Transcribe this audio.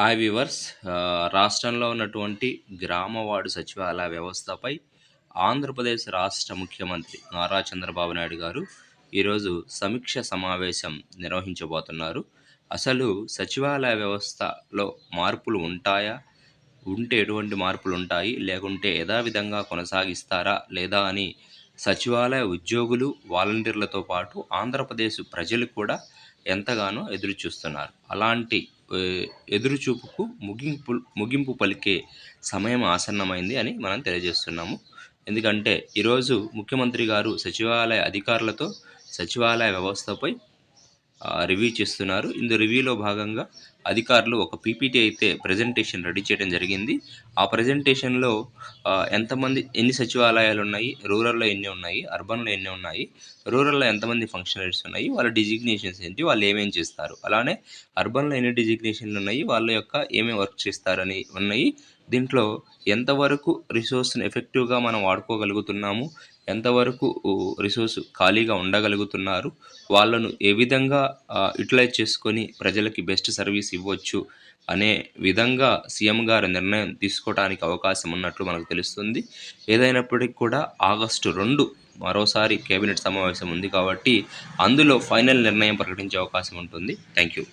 Hi viewers రాష్ట్రంలో ఉన్నటువంటి గ్రామ వార్డు సచివాలయ వ్యవస్థపై ఆంధ్రప్రదేశ్ రాష్ట్ర ముఖ్యమంత్రి నారా చంద్రబాబు నాయుడు గారు ఈరోజు సమీక్ష సమావేశం నిర్వహించబోతున్నారు. అసలు సచివాలయ వ్యవస్థలో మార్పులు ఉంటాయా? ఉంటే ఎటువంటి మార్పులు ఉంటాయి? లేకుంటే యథావిధంగా కొనసాగిస్తారా లేదా అని సచివాలయ ఉద్యోగులు వాలంటీర్లతో పాటు ఆంధ్రప్రదేశ్ ప్రజలు కూడా ఎంతగానో ఎదురు చూస్తున్నారు అలాంటి ఎదురుచూపుకు ముగింపు ముగింపు పలికే సమయం ఆసన్నమైంది అని మనం తెలియజేస్తున్నాము. ఎందుకంటే ఈరోజు ముఖ్యమంత్రి గారు సచివాలయ అధికారులతో సచివాలయ వ్యవస్థపై రివ్యూ చేస్తున్నారు. ఇందు రివ్యూలో భాగంగా అధికారులు ఒక పీపీటీ అయితే ప్రజెంటేషన్ రెడీ చేయడం జరిగింది. ఆ ప్రజెంటేషన్లో ఎంతమంది ఎన్ని సచివాలయాలు ఉన్నాయి రూరల్లో ఎన్ని ఉన్నాయి అర్బన్లో ఎన్ని ఉన్నాయి రూరల్లో ఎంతమంది ఫంక్షనరీస్ ఉన్నాయి వాళ్ళ డిజిగ్నేషన్స్ ఏంటి వాళ్ళు ఏమేమి చేస్తారు అలానే అర్బన్లో ఎన్ని డిజిగ్నేషన్లు ఉన్నాయి వాళ్ళ యొక్క ఏమేమి వర్క్ చేస్తారని ఉన్నాయి దీంట్లో ఎంతవరకు రిసోర్స్ని ఎఫెక్టివ్గా మనం వాడుకోగలుగుతున్నాము ఎంతవరకు రిసోర్స్ ఖాళీగా ఉండగలుగుతున్నారు వాళ్ళను ఏ విధంగా యూటిలైజ్ చేసుకొని ప్రజలకి బెస్ట్ సర్వీస్ ఇవ్వచ్చు అనే విధంగా సీఎం గారు నిర్ణయం తీసుకోవడానికి అవకాశం ఉన్నట్లు మనకు తెలుస్తుంది. ఏదైనప్పటికీ కూడా ఆగస్టు రెండు మరోసారి కేబినెట్ సమావేశం ఉంది కాబట్టి అందులో ఫైనల్ నిర్ణయం ప్రకటించే అవకాశం ఉంటుంది. Thank you